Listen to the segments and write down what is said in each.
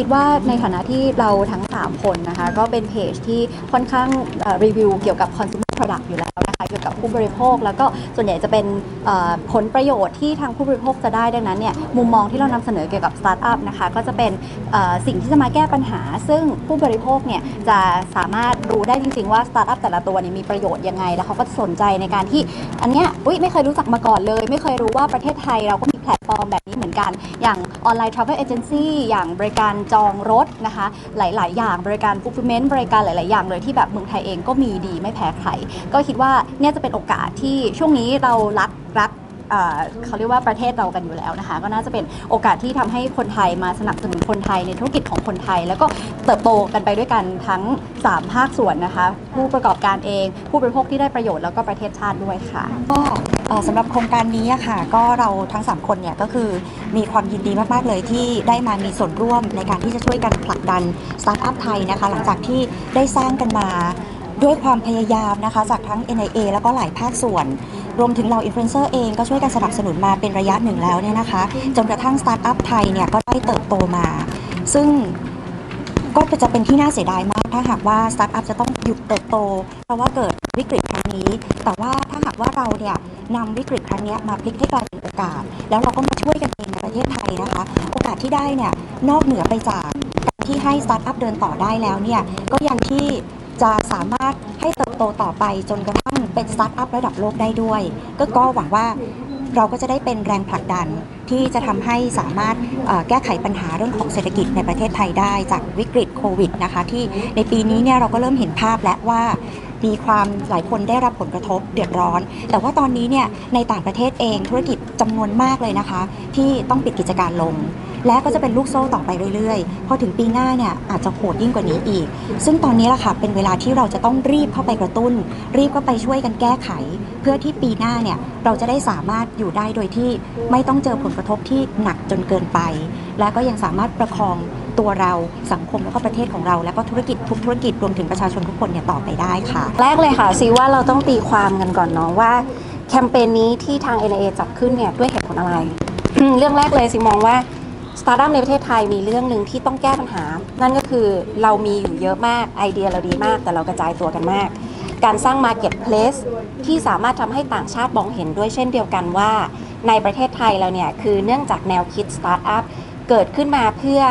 คิดว่าในฐานะที่เราทั้ง 3 คนนะคะ ก็เป็นเพจที่ค่อนข้างเอ่อรีวิวเกี่ยวกับ consumer product อยู่แล้วนะคะ เกี่ยวกับผู้บริโภค แล้วก็ส่วนใหญ่จะเป็นเอ่อผลประโยชน์ที่ทางผู้บริโภคจะได้ดังนั้นเนี่ยมุมมองที่เรานำเสนอเกี่ยวกับสตาร์ทอัพนะคะ ก็จะเป็นเอ่อสิ่งที่จะมาแก้ปัญหา ซึ่งผู้บริโภคเนี่ยจะสามารถรู้ได้จริงๆว่าสตาร์ทอัพแต่ละตัวเนี่ยมีประโยชน์ยังไง แล้วเขาก็สนใจในการที่อันเนี้ยอุ๊ยไม่เคยรู้จักมาก่อนเลย ไม่เคยรู้ว่าประเทศไทยเราก็มี แพลตฟอร์มแบบนี้เหมือนกัน อย่างออนไลน์ travel agency อย่างบริการจองรถนะคะ หลาย ๆ อย่างบริการ fulfillment บริการหลาย ๆ อย่างเลยที่แบบเมืองไทยเองก็มีดีไม่แพ้ใคร ก็คิดว่าเนี่ยจะเป็นโอกาสที่ช่วงนี้เรารักรักเขาเรียกว่าประเทศเรากันอยู่แล้วนะคะ ก็น่าจะเป็นโอกาสที่ทำให้คนไทยมาสนับสนุนคนไทยในธุรกิจของคนไทย แล้วก็เติบโตกันไปด้วยกันทั้ง 3 ภาคส่วนนะคะ ผู้ประกอบการเอง ผู้บริโภคที่ได้ประโยชน์แล้วก็ประเทศชาติด้วยค่ะก็ สำหรับโครงการนี้อะค่ะ ก็เราทั้ง 3 คนเนี่ยก็คือมีความยินดีมาก ๆ เลยที่ได้มามีส่วนร่วมในการที่จะช่วยกันผลักดันสตาร์ทอัพไทยนะคะ หลังจากที่ได้สร้างกันมาด้วยความพยายามนะคะจากทั้ง NIA แล้วก็หลายภาคส่วน รวมถึงเราอินฟลูเอนเซอร์เองก็ช่วยกันสนับสนุนมาเป็นระยะหนึ่งแล้วเนี่ยนะคะ จนกระทั่งสตาร์ทอัพไทยเนี่ยก็ได้เติบโตมา ซึ่งก็จะเป็นที่น่าเสียดายมาก ถ้าหากว่าสตาร์ทอัพจะต้องหยุดเติบโต เพราะว่าเกิดวิกฤต นี้ แต่ว่าถ้าหากว่าเราเนี่ยนำวิกฤตครั้งนี้มาพลิกให้กลายเป็นโอกาส แล้วเราก็มาช่วยกันเองในประเทศไทยนะคะ โอกาสที่ได้เนี่ยนอกเหนือไปจากการที่ให้สตาร์ทอัพเดินต่อได้แล้วเนี่ยก็ยังที่จะสามารถให้เติบโตต่อไปจนกระทั่งเป็นสตาร์ทอัพระดับโลกได้ด้วย ก็ก็หวังว่าเราก็จะได้เป็นแรงผลักดันที่จะทำให้สามารถแก้ไขปัญหาเรื่องของเศรษฐกิจในประเทศไทยได้จากวิกฤตโควิดนะคะที่ในปีนี้เนี่ยเราก็เริ่มเห็นภาพแล้วว่า มีความหลายคนได้รับผลกระทบเดือดร้อน แต่ว่าตอนนี้เนี่ยในต่างประเทศเองธุรกิจจำนวนมากเลยนะคะ ที่ต้องปิดกิจการลง และก็จะเป็นลูกโซ่ต่อไปเรื่อยๆ พอถึงปีหน้าเนี่ยอาจจะโหดยิ่งกว่านี้อีก ซึ่งตอนนี้แหละค่ะเป็นเวลาที่เราจะต้องรีบเข้าไปกระตุ้น รีบเข้าไปช่วยกันแก้ไข เพื่อที่ปีหน้าเนี่ยเราจะได้สามารถอยู่ได้โดยที่ไม่ต้องเจอผลกระทบที่หนักจนเกินไป และก็ยังสามารถประคองตัวเราสังคมแล้วก็ประเทศของเรา แล้วก็ธุรกิจทุกธุรกิจรวมถึงประชาชนทุกคนเนี่ยต่อไปได้ค่ะ แรกเลยค่ะซีว่าเราต้องตีความกันก่อนเนาะว่าแคมเปญนี้ที่ทาง NIA จัดขึ้นเนี่ยด้วยเหตุผลอะไร เรื่องแรกเลยซีมองว่าสตาร์ทอัพในประเทศไทยมีเรื่องหนึ่งที่ต้องแก้ปัญหา นั่นก็คือเรามีอยู่เยอะมากไอเดียเราดีมาก แต่เรากระจายตัวกันมาก การสร้าง Marketplace ที่สามารถทำให้ต่างชาติมองเห็นด้วยเช่นเดียวกันว่า ในประเทศไทยเราเนี่ยคือเนื่องจากแนวคิดสตาร์ทอัพเกิดขึ้นมาเพื่อ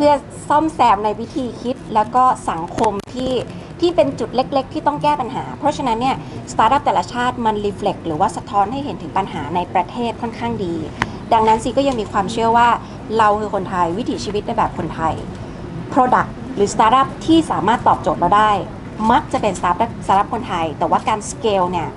พื่อซ่อมแซมในวิธีคิด แล้วก็สังคมที่ที่เป็นจุดเล็ก ๆ ที่ต้องแก้ปัญหา เพราะฉะนั้นเนี่ยสตาร์ทอัพแต่ละชาติมันรีเฟล็กหรือว่าสะท้อนให้เห็นถึงปัญหาในประเทศค่อนข้างดี ดังนั้นซีก็ยังมีความเชื่อว่า เราคือคนไทยวิถีชีวิตในแบบคนไทย Product หรือ Startup ที่สามารถตอบโจทย์เราได้ มักจะเป็น Startup Startup คนไทย แต่ว่าการ Scale เนี่ย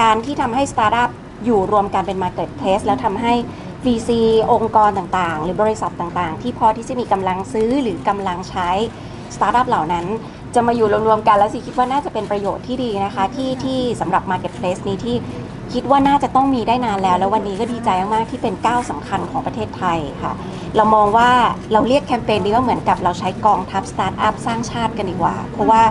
การที่ทำให้ Startup อยู่รวมกันเป็น Marketplace แล้วทำให้ VC องค์กรต่างๆ หรือบริษัทต่างๆ ที่พอที่จะมีกำลังซื้อหรือกำลังใช้ Startup เหล่านั้น จะมาอยู่รวมๆกันแล้วสิคิดว่าน่าจะเป็นประโยชน์ที่ดีนะคะ ที่ที่สำหรับ Marketplace นี้ที่คิดว่าน่าจะต้องมีได้นานแล้ว แล้ววันนี้ก็ดีใจมากๆที่เป็นก้าวสำคัญของประเทศไทยค่ะ เรามองว่าเราเรียกแคมเปญนี้ว่าเหมือนกับเราใช้กองทัพสตาร์ทอัพสร้างชาติกันดีกว่า เพราะว่า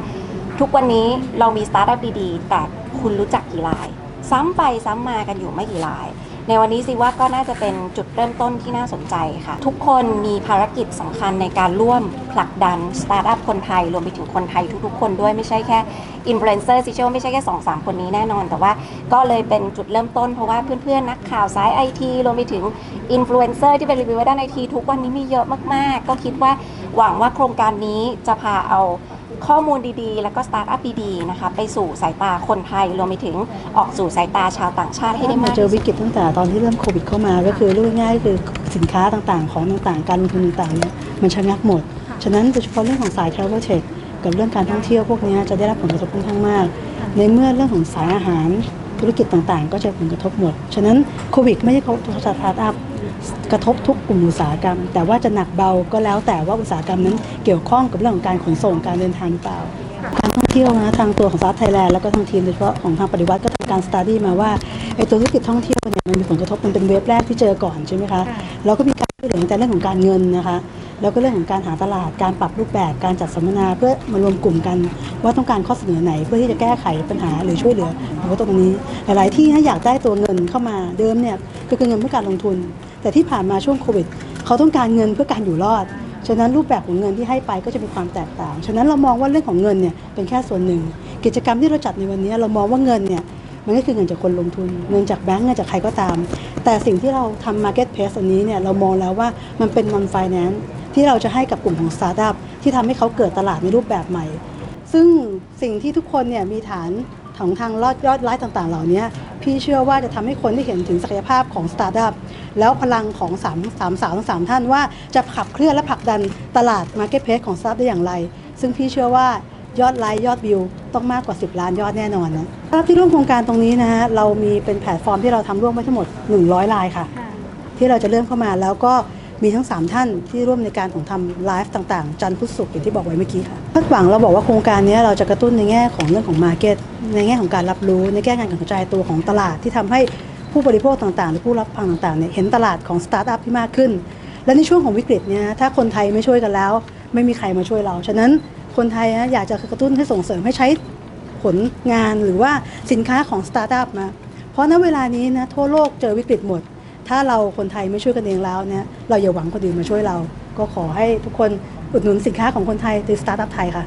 ทุกวันนี้เรามีสตาร์ทอัพดีๆ แต่คุณรู้จักกี่ราย ซ้ำไปซ้ำมากันอยู่ไม่กี่ราย ในวันนี้สิว่าก็น่าจะเป็นจุดเริ่มต้นที่น่าสนใจค่ะ ทุกคนมีภารกิจสำคัญในการร่วมผลักดันสตาร์ทอัพคนไทย รวมไปถึงคนไทยทุกๆ คนด้วยไม่ใช่แค่อินฟลูเอนเซอร์ซิเชื่อว่าไม่ใช่แค่2 3คนนี้แน่นอน แต่ว่าก็เลยเป็นจุดเริ่มต้นเพราะว่าเพื่อนๆ นักข่าวสายไอทีรวมไปถึงอินฟลูเอนเซอร์ที่เป็นรีวิวด้านไอทีทุกวันนี้มีเยอะมากๆ ก็คิดว่าหวังว่าโครงการนี้จะพาเอา ข้อมูลดีๆ แล้วก็สตาร์ทอัพดีๆนะคะไปสู่สายตาคนไทยรวมไปถึงออกสู่สายตาชาวต่างชาติให้ได้มากเจอวิกฤตตั้งแต่ตอนที่เริ่มโควิดเข้ามา ก็คือเรื่องง่ายคือสินค้าต่างๆ ของต่างๆ การลงทุนต่างๆเนี่ยมันชะงักหมด ฉะนั้นโดยเฉพาะเรื่องของสาย travel tech กับเรื่องการท่องเที่ยวพวกนี้จะได้รับผลกระทบค่อนข้างมาก ในเมื่อเรื่องของสายอาหารธุรกิจต่างๆ ก็จะผลกระทบหมด ฉะนั้นโควิดไม่ได้กระทบสตาร์ทอัพ กระทบทุกกลุ่มอุตสาหกรรม แต่ว่าจะหนักเบาก็แล้วแต่ว่าอุตสาหกรรมนั้นเกี่ยวข้องกับเรื่องของการขนส่งการเดินทางหรือเปล่าการท่องเที่ยวนะทางตัวของซาร์ไทยแลนด์แล้วก็ทางทีมโดยเฉพาะของทางปฏิวัติก็ทำการสตาร์ดี้มาว่าไอ้ตัวธุรกิจท่องเที่ยวเนี่ยมันมีผลกระทบมันเป็นเวฟแรกที่เจอก่อนใช่ไหมคะแล้วก็มีการช่วยเหลือในเรื่องของการเงินนะคะแล้วก็เรื่องของการหาตลาด การปรับรูปแบบ การจัดสัมมนาเพื่อมารวมกลุ่มกัน ว่าต้องการข้อเสนอไหน เพื่อที่จะแก้ไขปัญหาหรือช่วยเหลือผลกระทบตรงนี้ หลายๆที่ถ้าอยากได้ตัวเงินเข้ามาเดิมเนี่ยก็คือเงินเพื่อการลงทุน แต่ที่ผ่านมาช่วงโควิดเขาต้องการเงินเพื่อการอยู่รอด ฉะนั้นรูปแบบของเงินที่ให้ไปก็จะมีความแตกต่าง ฉะนั้นเรามองว่าเรื่องของเงินเนี่ยเป็นแค่ส่วนหนึ่ง กิจกรรมที่เราจัดในวันนี้เรามองว่าเงินเนี่ยมันก็คือเงินจากคนลงทุน เงินจากแบงก์เงินจากใครก็ตาม แต่สิ่งที่เราทำ market place อันนี้เนี่ยเรามองแล้วว่ามันเป็น non finance ที่เราจะให้กับกลุ่มของ startup ที่ทำให้เขาเกิดตลาดในรูปแบบใหม่ ซึ่งสิ่งที่ทุกคนเนี่ยมีฐานของทางลอดยอดไลฟ์ต่างๆ เหล่านี้ พี่เชื่อว่าจะทำให้คนที่เห็นถึงศักยภาพของสตาร์ทอัพแล้วพลังของสามสามสาวทั้งสามท่านว่าจะขับเคลื่อนและผลักดันตลาดมาร์เก็ตเพ e ของสตาร์ทได้อย่างไร ซึ่งพี่เชื่อว่ายอดไลค์ยอดวิวต้องมากกว่า 10 ล้านยอดแน่นอนนะสำหรับที่ร่วมโครงการตรงนี้นะฮะเรามีเป็นแพลตฟอร์มที่เราทำร่วมไว้ทั้งหมด 100 ลายค่ะ ที่เราจะเริ่มเข้ามาแล้วก็ มีทั้ง 3 ท่านที่ร่วมในการของทำไลฟ์ต่างๆ จันทร์พุธศุกร์อย่างที่บอกไว้เมื่อกี้ค่ะคาดหวังเราบอกว่าโครงการนี้เราจะกระตุ้นในแง่ของเรื่องของมาร์เก็ตในแง่ของการรับรู้ในแง่การกระจายตัวของตลาดที่ทำให้ผู้บริโภคต่างๆ หรือผู้รับฟังต่างๆเนี่ยเห็นตลาดของสตาร์ทอัพที่มากขึ้น และในช่วงของวิกฤตเนี่ยถ้าคนไทยไม่ช่วยกันแล้ว ไม่มีใครมาช่วยเรา ฉะนั้นคนไทยนะอยากจะกระตุ้นให้ส่งเสริมให้ใช้ผลงานหรือว่าสินค้าของสตาร์ทอัพมาเพราะณเวลานี้นะทั่วโลกเจอวิกฤตหมด ถ้าเราคนไทยไม่ช่วยกันเองแล้วเนี่ยเราอย่าหวังคนอื่นมาช่วยเรา ก็ขอให้ทุกคนอุดหนุนสินค้าของคนไทยในสตาร์ทอัพไทยค่ะ